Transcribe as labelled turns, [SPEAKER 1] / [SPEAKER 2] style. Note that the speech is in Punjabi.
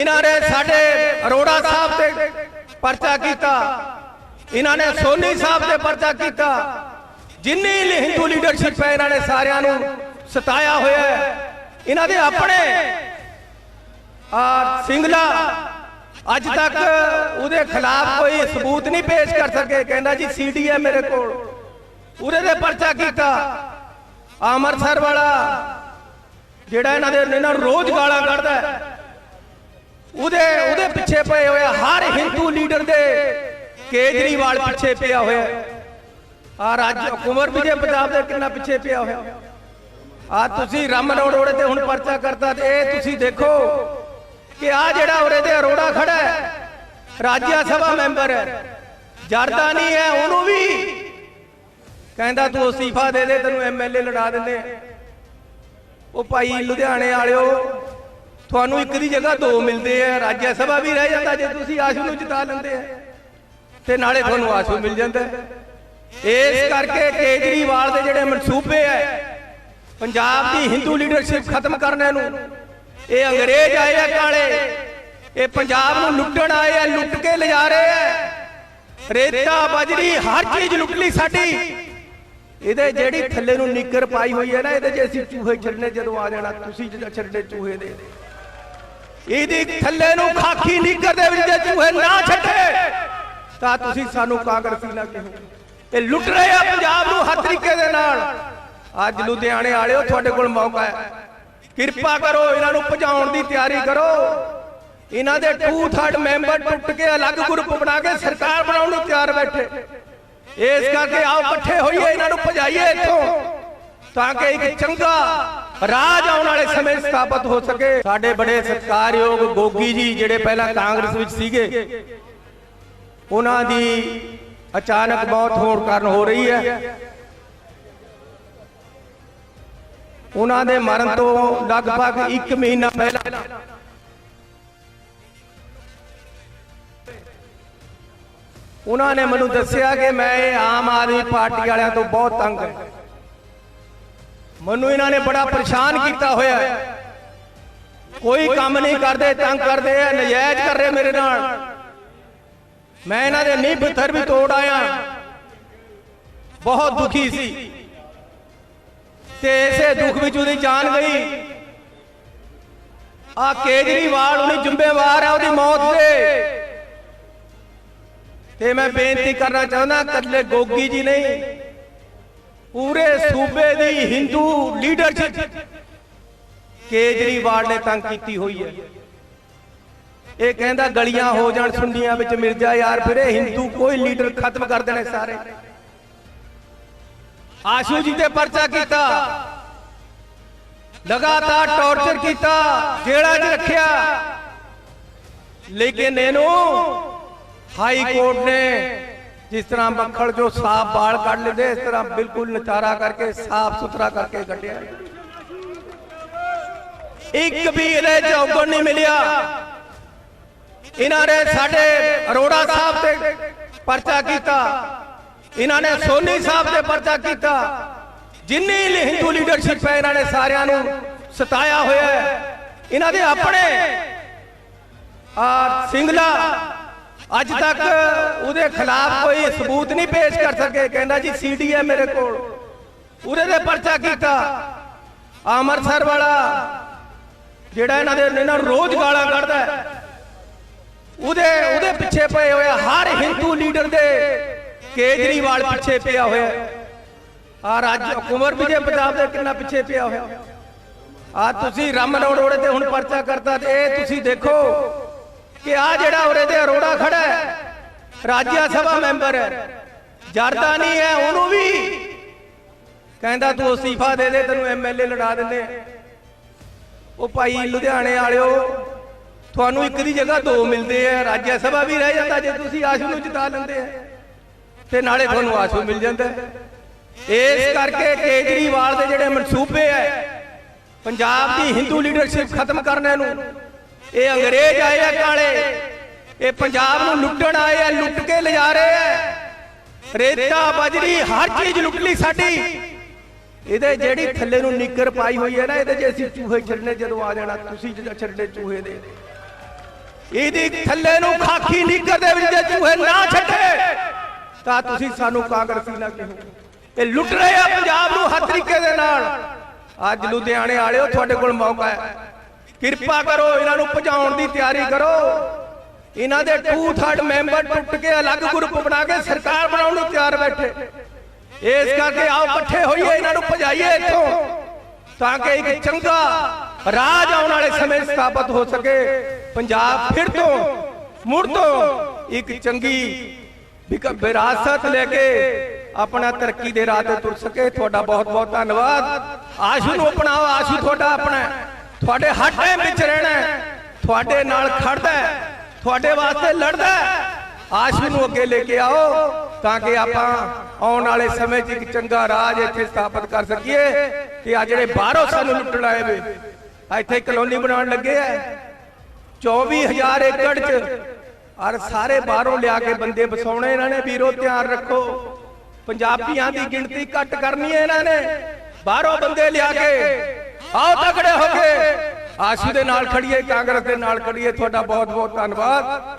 [SPEAKER 1] ਇਹਨਾਂ ਨੇ ਸਾਡੇ ਅਰੋੜਾ ਸਾਹਿਬ ਤੇ ਪਰਚਾ ਕੀਤਾ। ਇਹਨਾਂ ਨੇ ਸੋਨੀ ਸਾਹਿਬ ਤੇ ਪਰਚਾ ਕੀਤਾ। ਜਿੰਨੀ ਹਿੰਦੂ ਲੀਡਰਸ਼ਿਪ ਹੈ, ਇਹਨਾਂ ਨੇ ਸਾਰਿਆਂ ਨੂੰ ਸਤਾਇਆ ਹੋਇਆ ਹੈ। ਇਹਨਾਂ ਦੇ ਆਪਣੇ ਆ ਸਿੰਗਲਾ ਅੱਜ ਤੱਕ ਉਹਦੇ ਖਿਲਾਫ ਕੋਈ ਸਬੂਤ ਨਹੀਂ ਪੇਸ਼ ਕਰ ਸਕੇ। ਕਹਿੰਦਾ ਜੀ ਸੀਡੀ ਹੈ ਮੇਰੇ ਕੋਲ। ਉਹਦੇ ਤੇ ਪਰਚਾ ਕੀਤਾ। ਅੰਮ੍ਰਿਤਸਰ ਵਾਲਾ ਜਿਹੜਾ ਇਹਨਾਂ ਦੇ ਇਹਨਾਂ ਨੂੰ ਰੋਜ਼ ਗਾਲਾਂ ਕੱਢਦਾ ਹੈ। ਉਹਦੇ ਉਹਦੇ ਪਿੱਛੇ ਪਏ ਹੋਏ ਹਰ ਹਿੰਦੂ ਲੀਡਰ ਦੇ ਕੇਜਰੀਵਾਲ ਪਿੱਛੇ ਪਿਆ ਹੋਇਆ ਆ ਰਾਜ ਕੁਮਰ ਵਿਜੇ ਪੰਜਾਬ ਦੇ ਕਿੰਨਾ ਪਿੱਛੇ ਪਿਆ ਹੋਇਆ। ਆ ਤੁਸੀਂ ਰਾਮ ਅਰੋੜੇ ਤੇ ਹੁਣ ਪਰਚਾ ਕਰਤਾ ਤੇ ਇਹ ਤੁਸੀਂ ਦੇਖੋ ਕਿ ਆ ਜਿਹੜਾ ਉਰੇ ਤੇ ਅਰੋੜਾ ਖੜਾ ਹੈ ਰਾਜ ਸਭਾ ਮੈਂਬਰ ਹੈ। ਜਰਦਾ ਨਹੀਂ ਹੈ, ਉਹਨੂੰ ਵੀ ਕਹਿੰਦਾ ਤੂੰ ਅਸਤੀਫਾ ਦੇ ਦੇ, ਤੈਨੂੰ ਐਮਐਲਏ ਲੜਾ ਦਿੰਦੇ ਉਹ ਭਾਈ ਲੁਧਿਆਣੇ ਵਾਲਿਓ ਤੁਹਾਨੂੰ ਇੱਕ ਦੀ ਜਗ੍ਹਾ ਦੋ ਮਿਲਦੇ ਆ, ਰਾਜ ਸਭਾ ਵੀ ਰਹਿ ਜਾਂਦਾ ਜੇ ਤੁਸੀਂ ਆਸ਼ੂ ਨੂੰ ਜਿਤਾ ਲੈਂਦੇ ਆ। ਤੇ ਨਾਲੇ ਤੁਹਾਨੂੰ ਆਸ਼ੂ ਮਿਲ ਜਾਂਦਾ ਇਸ ਕਰਕੇ ਕੇਜਰੀਵਾਲ ਦੇ ਜਿਹੜੇ ਮਨਸੂਬੇ ਐ ਪੰਜਾਬ ਦੀ ਹਿੰਦੂ ਲੀਡਰਸ਼ਿਪ ਖਤਮ ਕਰਨੇ ਨੂੰ, ਇਹ ਅੰਗਰੇਜ਼ ਆਏ ਆ ਕਾਲੇ, ਇਹ ਪੰਜਾਬ ਨੂੰ ਲੁੱਟਣ ਆਏ ਆ, ਲੁੱਟ ਕੇ ਲਿਜਾ ਰਹੇ ਆ। ਰੇਤਾ ਬਜਰੀ ਹਰ ਚੀਜ਼ ਲੁੱਟ ਲਈ ਸਾਡੀ। ਇਹਦੇ ਜਿਹੜੀ ਥੱਲੇ ਨੂੰ ਨਿੱਕਰ ਪਾਈ ਹੋਈ ਹੈ ਨਾ, ਇਹਦੇ 'ਚ ਅਸੀਂ ਚੂਹੇ ਛੱਡਨੇ ਜਦੋਂ ਆ ਜਾਣਾ, ਤੁਸੀਂ ਜਿਹੜਾ ਛੱਡਨੇ ਚੂਹੇ ਦੇ। ਇਹਦੀ ਥੱਲੇ ਨੂੰ ਖਾਕੀ ਨਿੱਕਰ ਦੇ ਵਿੱਚ ਜੇ ਚੂਹੇ ਨਾ ਛੱਡੇ, ਤਾਂ ਤੁਸੀਂ ਸਾਨੂੰ ਕਾਂਗਰਸੀ ਨਾ ਕਹੋ ਇਹ ਲੁੱਟ ਰਹੇ ਆ ਪੰਜਾਬ ਨੂੰ ਹਰ ਤਰੀਕੇ ਦੇ ਨਾਲ। ਅੱਜ ਲੁਧਿਆਣੇ ਵਾਲਿਓ, ਤੁਹਾਡੇ ਕੋਲ ਮੌਕਾ ਹੈ। ਕਿਰਪਾ ਕਰੋ, ਇਹਨਾਂ ਨੂੰ ਭਜਾਉਣ ਦੀ ਤਿਆਰੀ ਕਰੋ। ਇਹਨਾਂ ਦੇ 2/3 ਮੈਂਬਰ ਟੁੱਟ ਕੇ ਅਲੱਗ ਗਰੁੱਪ ਬਣਾ ਕੇ ਸਰਕਾਰ ਬਣਾਉਣ ਨੂੰ ਤਿਆਰ ਬੈਠੇ। ਇਸ ਕਰਕੇ ਆਓ, ਇਕੱਠੇ ਹੋਈਏ, ਇਹਨਾਂ ਨੂੰ ਭਜਾਈਏ ਇੱਥੋਂ, ਤਾਂ ਕਿ ਇੱਕ ਚੰਗਾ ਰਾਜ ਆਉਣ ਵਾਲੇ ਸਮੇਂ 'ਚ ਸਥਾਪਿਤ ਹੋ ਸਕੇ। ਸਾਡੇ ਬੜੇ ਸਤਿਕਾਰਯੋਗ ਗੋਗੀ ਜੀ, ਜਿਹੜੇ ਪਹਿਲਾਂ ਕਾਂਗਰਸ ਵਿੱਚ ਸੀਗੇ। ਉਹਨਾਂ ਦੀ ਅਚਾਨਕ ਬਹੁਤ ਹੋਣ ਕਾਰਨ ਹੋ ਰਹੀ ਹੈ। ਉਹਨਾਂ ਦੇ ਮਰਨ ਤੋਂ ਲਗਭਗ 1 ਮਹੀਨਾ ਪਹਿਲਾਂ ਉਹਨਾਂ ਨੇ ਮੈਨੂੰ ਦੱਸਿਆ ਕਿ ਮੈਂ ਇਹ ਆਮ ਆਦਮੀ ਪਾਰਟੀ ਵਾਲਿਆਂ ਤੋਂ ਬਹੁਤ ਤੰਗ ਹਾਂ। ਮੈਨੂੰ ਇਹਨਾਂ ਨੇ ਬੜਾ ਪਰੇਸ਼ਾਨ ਕੀਤਾ ਹੋਇਆ। ਕੋਈ ਕੰਮ ਨਹੀਂ ਕਰਦੇ, ਤੰਗ ਕਰਦੇ ਆ, ਨਜਾਇਜ਼ ਕਰ ਰਹੇ ਮੇਰੇ ਨਾਲ। ਮੈਂ ਇਹਨਾਂ ਦੇ ਨੀਂਹ ਪੱਥਰ ਵੀ ਤੋੜ ਆਇਆ। ਬਹੁਤ ਦੁਖੀ ਸੀ। ਤੇ ਇਸੇ ਦੁੱਖ ਵਿੱਚ ਉਹਦੀ ਜਾਨ ਗਈ। ਆ ਕੇਜਰੀਵਾਲ ਉਹਨੇ ਜ਼ਿੰਮੇਵਾਰ ਹੈ ਉਹਦੀ ਮੌਤ ਦੇ ਤੇ ਮੈਂ ਬੇਨਤੀ ਕਰਨਾ ਚਾਹੁੰਦਾ, ਕੱਲੇ ਗੋਗੀ ਜੀ ਨਹੀਂ। ਪੂਰੇ ਸੂਬੇ ਦੀ ਹਿੰਦੂ ਲੀਡਰਸ਼ਿਪ ਕੇਜਰੀਵਾਲ ਨੇ ਤੰਗ ਕੀਤੀ ਹੋਈ ਹੈ। ਇਹ ਕਹਿੰਦਾ ਗਲੀਆਂ ਹੋ ਜਾਣ, ਸੁੰਡੀਆਂ ਵਿੱਚ ਮਿਰਜ਼ਾ ਯਾਰ, ਫਿਰ ਇਹ ਹਿੰਦੂ ਕੋਈ ਲੀਡਰ ਖਤਮ ਕਰ ਦੇਣੇ ਸਾਰੇ। ਆਸ਼ੂ ਜੀ ਤੇ ਪਰਚਾ ਕੀਤਾ। ਲਗਾਤਾਰ ਟੌਰਚਰ ਕੀਤਾ, ਜੇਲ੍ਹਾਂ 'ਚ ਰੱਖਿਆ। ਲੇਕਿਨ ਇਹਨੂੰ ਹਾਈ ਕੋਰਟ ਨੇ ਜਿਸ ਤਰ੍ਹਾਂ ਮੱਖਣ ਜੋ ਸਾਫ਼ ਬਾਲ ਕੱਢ ਲੈਂਦੇ, ਇਸ ਤਰ੍ਹਾਂ ਬਿਲਕੁਲ ਨਚਾਰਾ ਕਰਕੇ, ਸਾਫ਼ ਸੁਥਰਾ ਕਰਕੇ ਕੱਢਿਆ। ਇੱਕ ਵੀ ਇਹਦੇ ਚ ਨਹੀਂ ਮਿਲਿਆ। ਇਹਨਾਂ ਨੇ ਸਾਡੇ ਅਰੋੜਾ ਸਾਹਿਬ ਤੇ ਪਰਚਾ ਕੀਤਾ। ਇਹਨਾਂ ਨੇ ਸੋਨੀ ਸਾਹਿਬ ਤੇ ਪਰਚਾ ਕੀਤਾ। ਜਿੰਨੀ ਹਿੰਦੂ ਲੀਡਰਸ਼ਿਪ ਹੈ, ਇਹਨਾਂ ਨੇ ਸਾਰਿਆਂ ਨੂੰ ਸਤਾਇਆ ਹੋਇਆ ਹੈ। ਇਹਨਾਂ ਦੇ ਆਪਣੇ ਆ ਸਿੰਗਲਾ ਅੱਜ ਤੱਕ ਉਹਦੇ ਖਿਲਾਫ ਕੋਈ ਸਬੂਤ ਨਹੀਂ ਪੇਸ਼ ਕਰ ਸਕੇ। ਕਹਿੰਦਾ ਜੀ ਸੀਡੀ ਹੈ ਮੇਰੇ ਕੋਲ। ਉਹਦੇ ਤੇ ਪਰਚਾ ਕੀਤਾ। ਅੰਮ੍ਰਿਤਸਰ ਵਾਲਾ ਜਿਹੜਾ ਇਹਨਾਂ ਦੇ ਇਹਨਾਂ ਨੂੰ ਰੋਜ਼ ਗਾਲਾਂ ਕੱਢਦਾ ਉਹਦੇ ਉਹਦੇ ਪਿੱਛੇ ਪਏ ਹੋਏ ਹਰ ਹਿੰਦੂ ਲੀਡਰ ਦੇ ਕੇਜਰੀਵਾਲ ਪਿੱਛੇ ਪਿਆ ਹੋਇਆ ਹੈ। ਆ ਰਾਜ ਕੁਮਰ ਵਿਜੇ ਪੰਜਾਬ ਦੇ ਕਿੰਨਾ ਪਿੱਛੇ ਪਿਆ ਹੋਇਆ। ਆ ਤੁਸੀਂ ਰਮਨ ਰੋੜੇ ਤੇ ਹੁਣ ਪਰਚਾ ਕਰਤਾ ਤੇ ਇਹ ਤੁਸੀਂ ਦੇਖੋ। ਕਿ ਆ ਜਿਹੜਾ ਉਰੇ ਤੇ ਅਰੋੜਾ ਖੜਾ ਹੈ ਰਾਜ ਸਭਾ ਮੈਂਬਰ ਹੈ। ਜਰਦਾ ਨਹੀਂ ਹੈ, ਉਹਨੂੰ ਵੀ। ਕਹਿੰਦਾ ਤੂੰ ਅਸਤੀਫਾ ਦੇ ਦੇ, ਤੈਨੂੰ ਐਮਐਲਏ ਲੜਾ ਦਿੰਦੇ ਉਹ ਭਾਈ ਲੁਧਿਆਣੇ ਵਾਲਿਓ, ਤੁਹਾਨੂੰ ਇੱਕ ਦੀ ਜਗ੍ਹਾ ਦੋ ਮਿਲਦੇ ਆ ਰਾਜ ਸਭਾ ਵੀ ਰਹਿ ਜਾਂਦਾ, ਜੇ ਤੁਸੀਂ ਆਸ਼ੂ ਨੂੰ ਜਿਤਾ ਲੈਂਦੇ ਆ। ਤੇ ਨਾਲੇ ਤੁਹਾਨੂੰ ਆਸ਼ੂ ਮਿਲ ਜਾਂਦਾ ਇਸ ਕਰਕੇ ਕੇਜਰੀਵਾਲ ਦੇ ਜਿਹੜੇ ਮਨਸੂਬੇ ਐ ਪੰਜਾਬ ਦੀ ਹਿੰਦੂ ਲੀਡਰਸ਼ਿਪ ਖਤਮ ਕਰਨ ਨੂੰ ਇਹ ਅੰਗਰੇਜ਼ ਆਏ ਆ ਕਾਲੇ। ਇਹ ਪੰਜਾਬ ਨੂੰ ਲੁੱਟਣ ਆਏ ਆ, ਲੁੱਟ ਕੇ ਲਿਜਾ ਰਹੇ ਆ। ਰੇਤਾ, ਬਜਰੀ, ਹਰ ਚੀਜ਼ ਲੁੱਟ ਲਈ ਸਾਡੀ। ਇਹਦੇ ਜਿਹੜੀ ਥੱਲੇ ਨੂੰ ਨਿੱਕਰ ਪਾਈ ਹੋਈ ਹੈ ਨਾ, ਇਹਦੇ 'ਚ ਅਸੀਂ ਚੂਹੇ ਛੱਡਨੇ ਜਦੋਂ ਆ ਜਾਣਾ, ਤੁਸੀਂ ਜਿਹੜਾ ਛੱਡਨੇ ਚੂਹੇ ਦੇ। ਇਹਦੀ ਥੱਲੇ ਨੂੰ ਖਾਕੀ ਨੀਕਰ ਦੇ ਵਿੱਚ ਜੇ ਚੂਹੇ ਨਾ ਛੱਡੇ, ਤਾਂ ਤੁਸੀਂ ਸਾਨੂੰ ਕਾਂਗਰਸੀ ਨਾ ਕਹੋ। ਇਹ ਲੁੱਟ ਰਹੇ ਆ ਪੰਜਾਬ ਨੂੰ ਹਰ ਤਰੀਕੇ ਦੇ ਨਾਲ। ਅੱਜ ਲੁਧਿਆਣੇ ਵਾਲਿਓ ਤੁਹਾਡੇ ਕੋਲ ਮੌਕਾ ਹੈ। ਕਿਰਪਾ ਕਰੋ, ਇਹਨਾਂ ਨੂੰ ਭਜਾਉਣ ਦੀ ਤਿਆਰੀ ਕਰੋ। ਇਹਨਾਂ ਦੇ ਟੂ ਥਰਡ ਮੈਂਬਰ ਟੁੱਟ ਕੇ ਅਲੱਗ ਗਰੁੱਪ ਬਣਾ ਕੇ ਸਰਕਾਰ ਬਣਾਉਣ ਨੂੰ ਤਿਆਰ ਬੈਠੇ। ਇਸ ਕਰਕੇ ਆਓ ਇਕੱਠੇ ਹੋਈਏ, ਇਹਨਾਂ ਨੂੰ ਭਜਾਈਏ ਇੱਥੋਂ, ਤਾਂ ਕਿ ਇੱਕ ਚੰਗਾ ਰਾਜ ਆਉਣ ਵਾਲੇ ਸਮੇਂ ਸਥਾਪਿਤ ਹੋ ਸਕੇ। ਪੰਜਾਬ ਫਿਰ ਤੋਂ, ਮੁੜ ਤੋਂ ਇੱਕ ਚੰਗੀ ਵਿਰਾਸਤ ਲੈ ਕੇ ਆਪਣਾ ਤਰੱਕੀ ਦੇ ਰਾਹ ਤੇ ਤੁਰ ਸਕੇ। ਤੁਹਾਡਾ ਬਹੁਤ ਬਹੁਤ ਧੰਨਵਾਦ। ਆਸ਼ੂ ਨੂੰ ਅਪਣਾਓ, ਆਸ਼ੂ ਤੁਹਾਡਾ ਆਪਣਾ ਤੁਹਾਡੇ ਹਰ ਟਾਈਮ ਵਿੱਚ ਰਹਿਣਾ ਹੈ। ਤੁਹਾਡੇ ਨਾਲ ਖੜਦਾ ਹੈ, ਤੁਹਾਡੇ ਵਾਸਤੇ ਲੜਦਾ ਹੈ। ਆਸ਼ੂ ਨੂੰ ਅੱਗੇ ਲੈ ਕੇ ਆਓ ਤਾਂ ਕਿ ਆਪਾਂ ਆਉਣ ਵਾਲੇ ਸਮੇਂ 'ਚ ਇੱਕ ਚੰਗਾ ਰਾਜ ਇੱਥੇ ਸਥਾਪਿਤ ਕਰ ਸਕੀਏ ਕਿ ਆ ਜਿਹੜੇ ਬਾਹਰੋਂ ਸਾਨੂੰ ਲੁੱਟਣ ਆਏ ਵੇ। ਇੱਥੇ ਕਲੋਨੀ ਬਣਾਉਣ ਲੱਗੇ ਆ। 24000 ਏਕੜ 'ਚ ਔਰ ਸਾਰੇ ਬਾਹਰੋਂ ਲਿਆ ਕੇ ਬੰਦੇ ਵਸਾਉਣੇ ਇਹਨਾਂ ਨੇ। ਵੀਰੋ ਧਿਆਨ ਰੱਖੋ। ਪੰਜਾਬੀਆਂ ਦੀ ਗਿਣਤੀ ਘੱਟ ਕਰਨੀ ਹੈ ਇਹਨਾਂ ਨੇ। ਬਾਹਰੋਂ ਬੰਦੇ ਲਿਆ ਕੇ ਆਓ ਤਕੜੇ ਹੋ ਕੇ। ਆਸ਼ੂ ਦੇ ਨਾਲ ਖੜੀਏ ਕਾਂਗਰਸ ਦੇ ਨਾਲ ਖੜੀਏ ਤੁਹਾਡਾ ਬਹੁਤ ਬਹੁਤ ਧੰਨਵਾਦ।